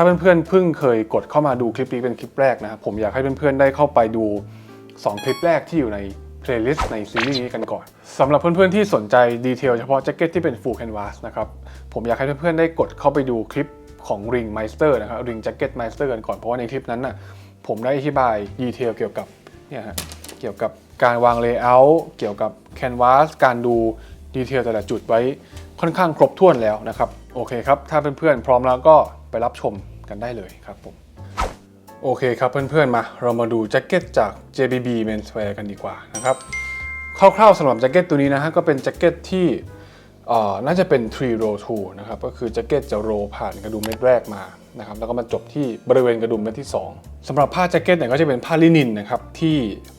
ถ้าเพื่อนๆเพิ่งเคยกดเข้ามาดูคลิปนี้เป็นคลิปแรกนะครับผมอยากให้เพื่อนๆได้เข้าไปดู 2 คลิปแรกที่อยู่ในเพลย์ลิสต์ในซีรีส์นี้กันก่อนสำหรับเพื่อนๆที่สนใจดีเทลเฉพาะแจ็คเก็ตที่เป็น full canvas นะครับผมอยากให้เพื่อนๆได้กดเข้าไปดูคลิปของ Ring Meister นะครับ Ring Jacket Meister กันก่อนเพราะว่าในคลิปนั้นน่ะผมได้อธิบายดีเทลเกี่ยวกับเนี่ยฮะเกี่ยวกับการวาง layout เกี่ยวกับ canvas การดูดีเทลแต่ละจุดไว้ค่อนข้างครบถ้วนแล้วนะครับโอเคครับถ้าเพื่อนๆพร้อมแล้วก็ ไปรับชมกันได้เลยครับผมโอเคครับเพื่อนๆมา เรามาดูแจ็คเก็ตจาก JBB Menswear กันดีกว่านะครับคร่าวๆสำหรับแจ็คเก็ตตัวนี้นะฮะก็เป็นแจ็คเก็ตที่น่าจะเป็น3 row 2นะครับก็คือแจ็คเก็ตจะโรผ่านกระดุมเม็ดแรกมานะครับแล้วก็มาจบที่บริเวณกระดุมเม็ดที่ 2สำหรับผ้าแจ็คเก็ตเนี่ยก็จะเป็นผ้าลินินนะครับที่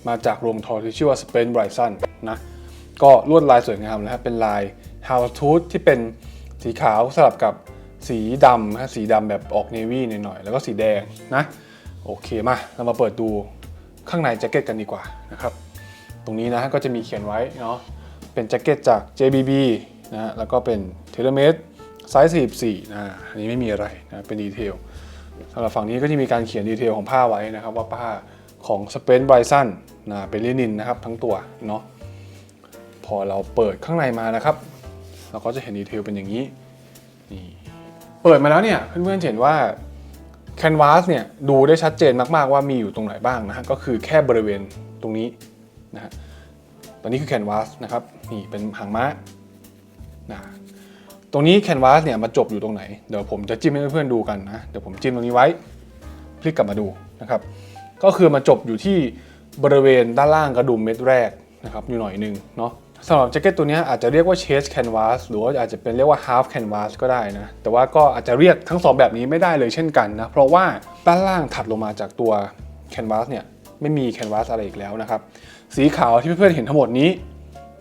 มาจากโรงทอที่ชื่อว่า Spen Bryson นะก็ลวดลายสวยงามนะครับเป็นลาย house tooth ที่เป็นสีขาวสลับกับ สีดำนะสีดำแบบออกเนวี่หน่อยๆแล้วก็สีแดงนะโอเคมาเรามาเปิดดูข้างในแจ็คเก็ตกันดีกว่านะครับตรงนี้นะก็จะมีเขียนไว้เนาะเป็นแจ็คเก็ตจาก JBB นะแล้วก็เป็นเทเลเมตรไซส์44นะอันนี้ไม่มีอะไรนะเป็นดีเทลสำหรับฝั่งนี้ก็จะมีการเขียนดีเทลของผ้าไว้นะครับ ว่าผ้าของ s p e n b r y s o n นะเป็นลินินนะครับทั้งตัวเนาะพอเราเปิดข้างในมานะครับ เราก็จะเห็นดีเทลเป็นอย่างนี้นี่ เปิดมาแล้วเนี่ยเพื่อนๆเห็นว่าแคนวาสเนี่ยดูได้ชัดเจนมากๆว่ามีอยู่ตรงไหนบ้างนะฮะก็คือแค่บริเวณตรงนี้นะฮะตอนนี้คือแคนวาสนะครับนี่เป็นหางม้านะตรงนี้แคนวาสเนี่ยมาจบอยู่ตรงไหน เดี๋ยวผมจะจิ้มให้เพื่อนๆดูกันนะเดี๋ยวผมจิ้มตรงนี้ไว้คลิกกลับมาดูนะครับก็คือมาจบอยู่ที่บริเวณด้านล่างกระดุมเม็ดแรกนะครับอยู่หน่อยหนึงเนาะ สำหรับแจ็คเก็ตตัวนี้อาจจะเรียกว่าเชสแคนวาสหรือว่าอาจจะเป็นเรียกว่า half canvas ก็ได้นะ แต่ว่าก็อาจจะเรียกทั้งสองแบบนี้ไม่ได้เลยเช่นกันนะ เพราะว่าด้านล่างถัดลงมาจากตัวแคนวาสเนี่ยไม่มีแคนวาสอะไรอีกแล้วนะครับ สีขาวที่เพื่อนๆเห็นทั้งหมดนี้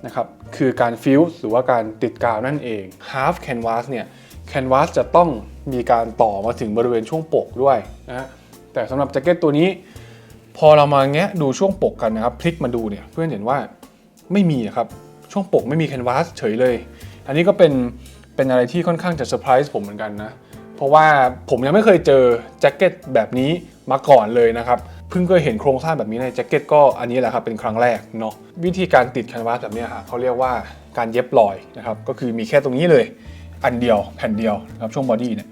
นะครับคือการฟิวส์หรือว่าการติดกาวนั่นเอง half canvas เนี่ย canvas จะต้องมีการต่อมาถึงบริเวณช่วงปกด้วยนะแต่สำหรับแจ็คเก็ตตัวนี้พอเรามาแงะดูช่วงปกกันนะครับ พลิกมาดูเนี่ยเพื่อนเห็นว่าไม่มีอะครับ ช่วงปกไม่มีแคนวาสเฉยเลย อันนี้ก็เป็นเป็นอะไรที่ค่อนข้างจะเซอร์ไพรส์ผมเหมือนกันนะ เพราะว่าผมยังไม่เคยเจอแจ็คเก็ตแบบนี้มาก่อนเลยนะครับเพิ่งเคยเห็นโครงสร้างแบบนี้ในแจ็คเก็ตก็อันนี้แหละครับเป็นครั้งแรกเนาะวิธีการติดแคนวาสแบบนี้ครับเขาเรียกว่าการเย็บรอยนะครับก็คือมีแค่ตรงนี้เลยอันเดียวแผ่นเดียวนะครับช่วงบอดี้เนี่ย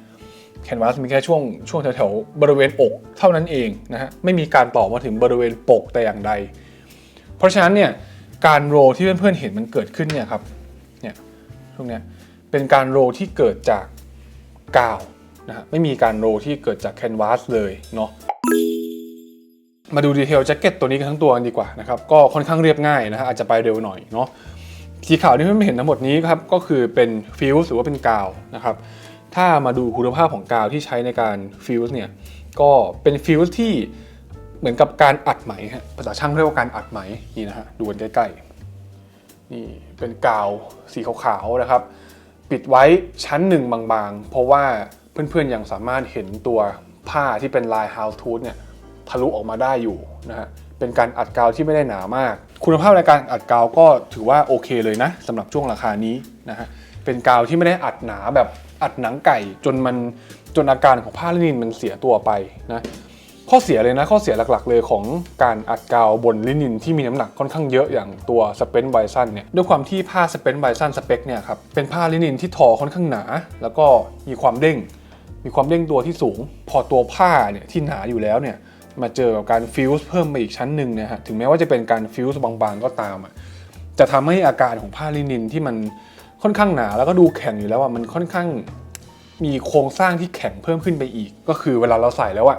แคนวาสมีแค่ช่วงช่วงแถวๆบริเวณอกเท่านั้นเองนะฮะไม่มีการต่อมาถึงบริเวณปกแต่อย่างใด เพราะฉะนั้นเนี่ย การโรที่เพื่อนๆเห็นมันเกิดขึ้นเนี่ยครับเนี่ยช่วงเนี้ยเป็นการโรที่เกิดจากกาวนะฮะไม่มีการโรที่เกิดจากแคนวาสเลยเนาะมาดูดีเทลแจ็คเก็ตตัวนี้กันทั้งตัวกันดีกว่านะครับก็ค่อนข้างเรียบง่ายนะฮะอาจจะไปเร็วหน่อยเนาะสีขาวที่เพื่อนๆเห็นทั้งหมดนี้ครับก็คือเป็นฟิลส์หรือว่าเป็นกาวนะครับถ้ามาดูคุณภาพของกาวที่ใช้ในการฟิวส์เนี่ยก็เป็นฟิวส์ที่ มือนกับการอัดไหมฮะภาษาช่างเรียกว่าการอัดไหมนี่นะฮะดูกันใกล้ๆนี่เป็นกาวสีขาวๆนะครับ ปิดไว้ชั้นหนึ่งบางๆ เพราะว่าเพื่อนๆยังสามารถเห็นตัวผ้าที่เป็นลาย house t o o t เนี่ยทะลุออกมาได้อยู่นะฮะเป็นการอัดกาวที่ไม่ได้หนามาก คุณภาพในการอัดกาวก็ถือว่าโอเคเลยนะสำหรับช่วงราคานี้นะฮะเป็นกาวที่ไม่ได้อัดหนาแบบอัดหนังไก่จนมันจนอาการของผ้าลินินมันเสียตัวไปนะ ข้อเสียเลยนะ ข้อเสียหลักๆ เลยของการอัดกาวบนลินินที่มีน้ำหนักค่อนข้างเยอะอย่างตัวสเปนไบซันเนี่ยด้วยความที่ผ้าสเปนไบซันสเปคเนี่ยครับเป็นผ้าลินินที่ทอค่อนข้างหนา แล้วก็มีความเด้ง มีความเด้งตัวที่สูง พอตัวผ้าเนี่ยที่หนาอยู่แล้วเนี่ยมาเจอกับการฟิวส์เพิ่มมาอีกชั้นหนึ่งเนะฮะถึงแม้ว่าจะเป็นการฟิวส์บางๆก็ตามอะจะทำให้อาการของผ้าลินินที่มันค่อนข้างหนาแล้วก็ดูแข็งอยู่แล้วอะมันค่อนข้างมีโครงสร้างที่แข็งเพิ่มขึ้นไปอีก ก็คือเวลาเราใส่แล้วอะ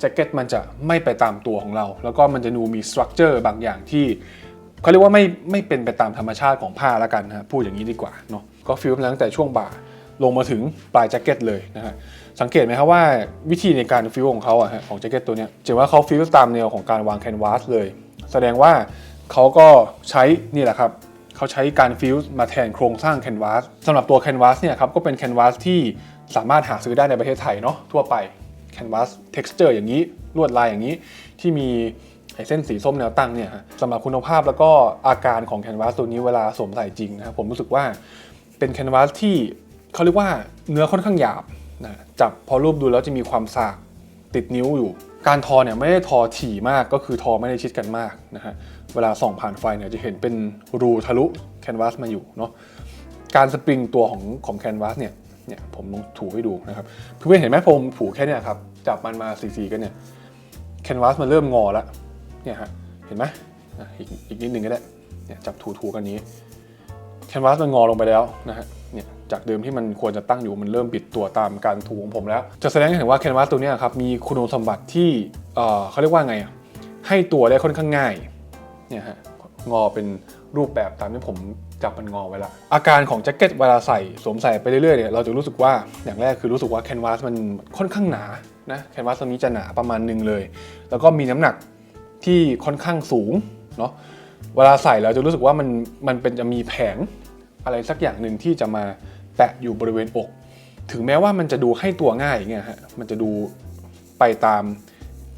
แจ็คเก็ตมันจะไม่ไปตามตัวของเรา แล้วก็มันจะดูมีสตรัคเจอร์บางอย่างที่เขาเรียกว่าไม่ไม่เป็นไปตามธรรมชาติของผ้าแล้วกันนะฮะพูดอย่างนี้ดีกว่าเนาะก็ฟิวส์มาตั้งแต่ช่วงบ่าลงมาถึงปลายแจ็คเก็ตเลยนะฮะสังเกตไหมครับว่าวิธีในการฟิวของเขาอะฮะของแจ็คเก็ตตัวเนี้ยจะว่าเขาฟิวตามแนวของการวางแคนวาสเลย แสดงว่าเขาก็ใช้นี่แหละครับเขาใช้การฟิวมาแทนโครงสร้างแคนวาสสำหรับตัวแคนวาสเนี่ยครับก็เป็นแคนวาสที่สามารถหาซื้อได้ในประเทศไทยเนาะทั่วไป แคนวาส texture อย่างนี้ลวดลายอย่างนี้ที่มีไอเส้นสีส้มแนวตั้งเนี่ยฮะสำหรับคุณภาพแล้วก็อาการของแคนวาสตัวนี้เวลาสวมใส่จริงนะครับผมรู้สึกว่าเป็นแคนวาสที่เขาเรียกว่าเนื้อค่อนข้างหยาบนะจับพอรูปดูแล้วจะมีความสากติดนิ้วอยู่ การทอเนี่ยไม่ได้ทอถี่มากก็คือทอไม่ได้ชิดกันมากนะฮะเวลาส่องผ่านไฟเนี่ยจะเห็นเป็นรูทะลุแคนวาสมาอยู่เนาะการสปริงตัวของของแคนวาสเนี่ย เนี่ยผมลองถูให้ดูนะครับเพื่อนๆเห็นไหมผมถูแค่เนี่ยครับจับมันมาสีๆกันเนี่ยแคนวาสมันเริ่มงอแล้วเนี่ยฮะเห็นไหมอ,อีกอีกนิดนึงก็ได้เนี่ยจับถูๆกันนี้แคนวาสมันงอลงไปแล้วนะฮะเนี่ยจากเดิมที่มันควรจะตั้งอยู่มันเริ่มบิดตัวตามการถูของผมแล้ว จะแสดงให้เห็นว่าแคนวาสตัวนี้ครับมีคุณสมบัติที่เออเขาเรียกว่าไงอะให้ตัวได้ค่อนข้างง่ายเนี่ยฮะงอเป็น รูปแบบตามที่ผมจับมันงอไว้ละอาการของแจ็คเก็ตเวลาใส่สวมใส่ไปเรื่อยๆเนี่ยเราจะรู้สึกว่าอย่างแรกคือรู้สึกว่าแคนวาสมันค่อนข้างหนานะแคนวาสตัวนี้จะหนาประมาณหนึ่งเลย แล้วก็มีน้ำหนักที่ค่อนข้างสูงเนาะเวลาใส่แล้วจะรู้สึกว่ามันมันเป็นจะมีแผงอะไรสักอย่างหนึ่งที่จะมาแปะอยู่บริเวณอก ถึงแม้ว่ามันจะดูให้ตัวง่ายอย่างเงี้ยฮะมันจะดูไปตาม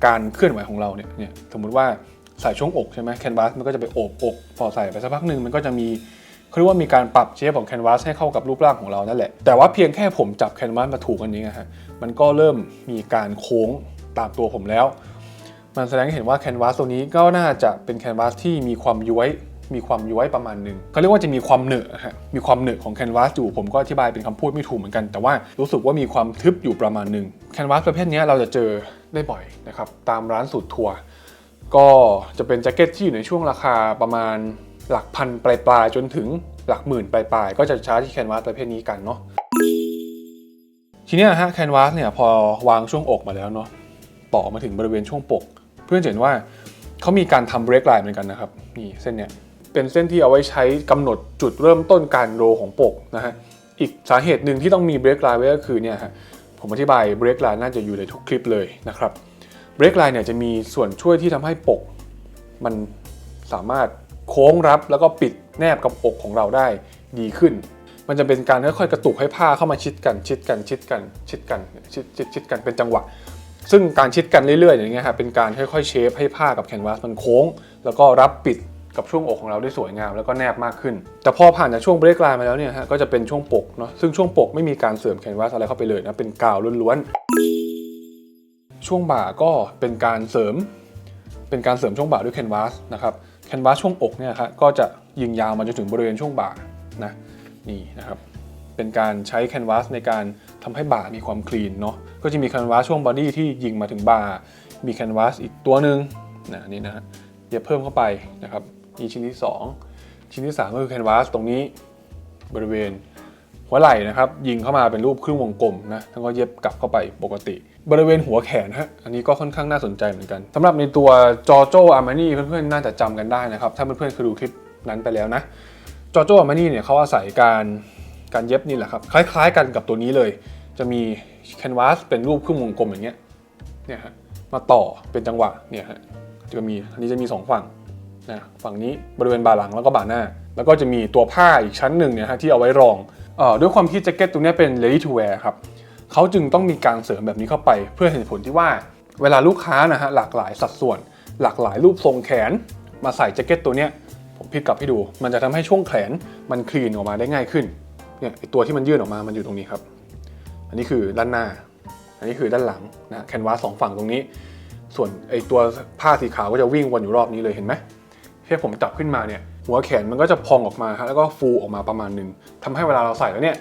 การเคลื่อนไหวของเราเนี่ยเนี่ยสมมุติว่า ใส่ช่วงอกใช่ไหมแคนวาสมันก็จะไปโอบอกพอใส่ไปสักพักหนึ่งมันก็จะมีเขาเรียกว่ามีการปรับเชฟของแคนวาสให้เข้ากับรูปร่างของเรานั่นแหละ แต่ว่าเพียงแค่ผมจับแคนวาสมาถูกกันนี้นะฮะมันก็เริ่มมีการโค้งตามตัวผมแล้ว มันแสดงให้เห็นว่าแคนวาสตัวนี้ก็น่าจะเป็นแคนวาสที่มีความย้วยมีความย้วยประมาณหนึ่งเขาเรียกว่าจะมีความเหนอะฮะมีความเหนอะของแคนวาสอยู่ผมก็อธิบายเป็นคำพูดไม่ถูกเหมือนกัน แต่ว่ารู้สึกว่ามีความทึบอยู่ประมาณหนึ่งแคนวาสประเภทนี้เราจะเจอได้บ่อยนะครับตามร้านสูตรทัวร์ ก็จะเป็นแจ็คเก็ตที่อยู่ในช่วงราคาประมาณหลักพันปลายๆจนถึงหลักหมื่นปลายๆก็จะชาร์จที่แคนวาสประเภทนี้กันเนาะทีนี้ฮะแคนวาสเนี่ยพอวางช่วงอกมาแล้วเนาะต่อมาถึงบริเวณช่วงปก เพื่อนจะเห็นว่าเขามีการทำเบรกไลน์เหมือนกันนะครับนี่เส้นเนี้ยเป็นเส้นที่เอาไว้ใช้กำหนดจุดเริ่มต้นการโรของปกนะฮะอีกสาเหตุหนึ่งที่ต้องมีเบรกไลน์ไว้ก็คือเนี่ยฮะผมอธิบายเบรกไลน์น่าจะอยู่ในทุกคลิปเลยนะครับ เบรกไลน์เนี่ยจะมีส่วนช่วยที่ทำให้ปก มันสามารถโค้งรับแล้วก็ปิดแนบกับอกของเราได้ดีขึ้น มันจะเป็นการค่อยๆกระตุกให้ผ้าเข้ามาชิดกันชิดกันชิดกันชิดกันชิดชิดชิดกันเป็นจังหวะ ซึ่งการชิดกันเรื่อยๆ อย่างเงี้ยครับเป็นการค่อยๆเชฟให้ผ้ากับแคนวาสมันโค้ง แล้วก็รับปิดกับช่วงอกของเราได้สวยงามแล้วก็แนบมากขึ้น แต่พอผ่านจากช่วงเบรกไลน์มาแล้วเนี่ยฮะก็จะเป็นช่วงปกเนาะซึ่งช่วงปกไม่มีการเสริมแคนวาสอะไรเข้าไปเลยนะเป็นกาวล้วนๆ ช่วงบ่าก็เป็นการเสริม เป็นการเสริมช่วงบ่าด้วยแคนวาสนะครับแคนวาสช่วงอกเนี่ยครับก็จะยิงยาวมาจนถึงบริเวณช่วงบ่านะนี่นะครับเป็นการใช้แคนวาสในการทำให้บ่ามีความคลีนเนาะก็จะมีแคนวาสช่วงบอดี้ที่ยิงมาถึงบ่ามีแคนวาสอีกตัวหนึ่งนะนี่นะฮะเย็บเพิ่มเข้าไปนะครับนี่ชิ้นที่ 2 ชิ้นที่ 3 ก็คือแคนวาสตรงนี้บริเวณ หัวไหล่นะครับ ยิงเข้ามาเป็นรูปครึ่งวงกลมนะแล้วก็เย็บกลับเข้าไปปกติ บริเวณหัวแขนฮะอันนี้ก็ค่อนข้างน่าสนใจเหมือนกันสำหรับในตัวจอโจอาร์มานี่เพื่อนๆน่าจะจำกันได้นะครับ ถ้าเพื่อนๆเคยดูคลิปนั้นไปแล้วนะจอโจอาร์มานี่เนี่ยเขาอาศัยการการเย็บนี่แหละครับ คล้ายๆ กันกับตัวนี้เลย จะมีแคนวาสเป็นรูปครึ่งวงกลมอย่างเงี้ยเนี่ยฮะมาต่อเป็นจังหวะเนี่ยฮะจะมีอันนี้จะมีสองฝั่งนะฝั่งนี้บริเวณบ่าหลังแล้วก็บ่าหน้า แล้วก็จะมีตัวผ้าอีกชั้นหนึ่งเนี่ยฮะที่เอาไว้รอง ด้วยความที่แจ็คเก็ตตรงนี้เป็น ready to wear ครับเขาจึงต้องมีการเสริมแบบนี้เข้าไป เพื่อเหตุผลที่ว่าเวลาลูกค้านะฮะหลากหลายสัดส่วน หลากหลายรูปทรงแขน มาใส่แจ็คเก็ตตัวเนี้ยผมพลิกกลับให้ดู มันจะทำให้ช่วงแขนมันคลีนออกมาได้ง่ายขึ้นเนี่ยตัวที่มันยื่นออกมามันอยู่ตรงนี้ครับ อันนี้คือด้านหน้า อันนี้คือด้านหลังนะแคนวาสสองฝั่งตรงนี้ ส่วนไอ้ตัวผ้าสีขาวก็จะวิ่งวนอยู่รอบนี้เลยเห็นไหมแค่ผมจับขึ้นมาเนี่ย หัวแขนมันก็จะพองออกมาฮะแล้วก็ฟูออกมาประมาณหนึ่งทำให้เวลาเราใส่แล้วเนี่ย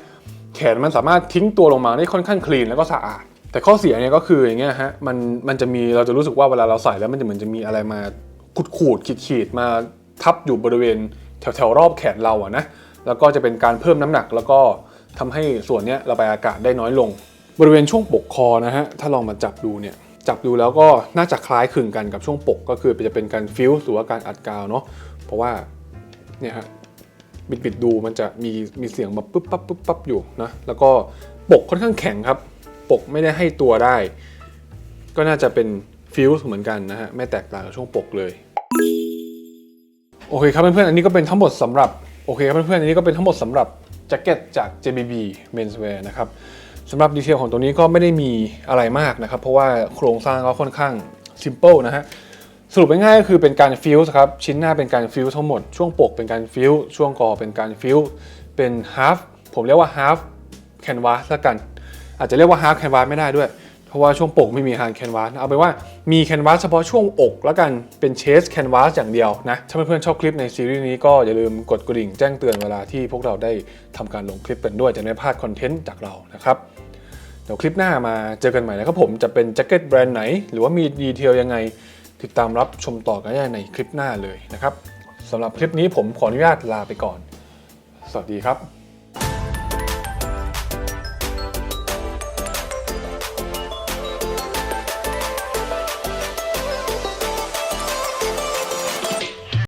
แขนมันสามารถทิ้งตัวลงมาได้ค่อนข้างคลีนแล้วก็สะอาด แต่ข้อเสียเนี่ยก็คืออย่างเงี้ยฮะมันมันจะมีเราจะรู้สึกว่าเวลาเราใส่แล้วมันจะเหมือนจะมีอะไรมาขูดขูดขีดขีดมาทับอยู่บริเวณแถวแถวๆรอบแขนเราอะนะแล้วก็จะเป็นการเพิ่มน้ำหนัก แล้วก็ทำให้ส่วนเนี้ยระบายอากาศได้น้อยลง บริเวณช่วงปกคอนะฮะถ้าลองมาจับดูเนี่ยจับดูแล้วก็น่าจะคล้ายคลึงกันกับช่วงปก ก็คือจะเป็นการฟิลส์หรือว่าการอัดกาวเนาะเพราะว่า เนี่ยฮะบิดบิดดูมันจะมีมีเสียงแบบปุ๊บปั๊บปุ๊บปั๊บอยู่นะแล้วก็ปกค่อนข้างแข็งครับ ปกไม่ได้ให้ตัวได้ ก็น่าจะเป็นฟิลส์เหมือนกันนะฮะไม่แตกต่างกับช่วงปกเลยโอเคครับเพื่อนๆอันนี้ก็เป็นทั้งหมดสำหรับโอเคครับเพื่อนๆอันนี้ก็เป็นทั้งหมดสำหรับแจ็คเก็ตจาก JBB Menswear นะครับสำหรับดีเทลของตัวนี้ก็ไม่ได้มีอะไรมากนะครับ เพราะว่าโครงสร้างก็ค่อนข้าง simple นะฮะ สรุปง่ายๆก็คือเป็นการฟิลส์ครับ ชิ้นหน้าเป็นการฟิลส์ทั้งหมด ช่วงปกเป็นการฟิลส์ช่วงคอเป็นการฟิลส์เป็น half ผมเรียกว่า half canvas ละกัน อาจจะเรียกว่า hard canvas ไม่ได้ด้วย เพราะว่าช่วงปกไม่มี hard canvas เอาเป็นว่ามี canvas เฉพาะช่วงอกล้วกันเป็น chest canvas อย่างเดียวนะถ้าเพื่อนๆชอบคลิปในซีรีส์นี้ก็อย่าลืมกดกระดิ่งแจ้งเตือนเวลาที่พวกเราได้ทำการลงคลิปกันด้วยจะไม่พลาดคอนเทนต์จากเรานะครับเดี๋ยวคลิปหน้ามาเจอกันใหม่นะครับผมจะเป็นแจ็คเก็ตแบรนด์ไหน หรือว่ามีดีเทลยังไง ติดตามรับชมต่อกันได้ในคลิปหน้าเลยนะครับสำหรับคลิปนี้ผมขออนุญาตลาไปก่อน สวัสดีครับ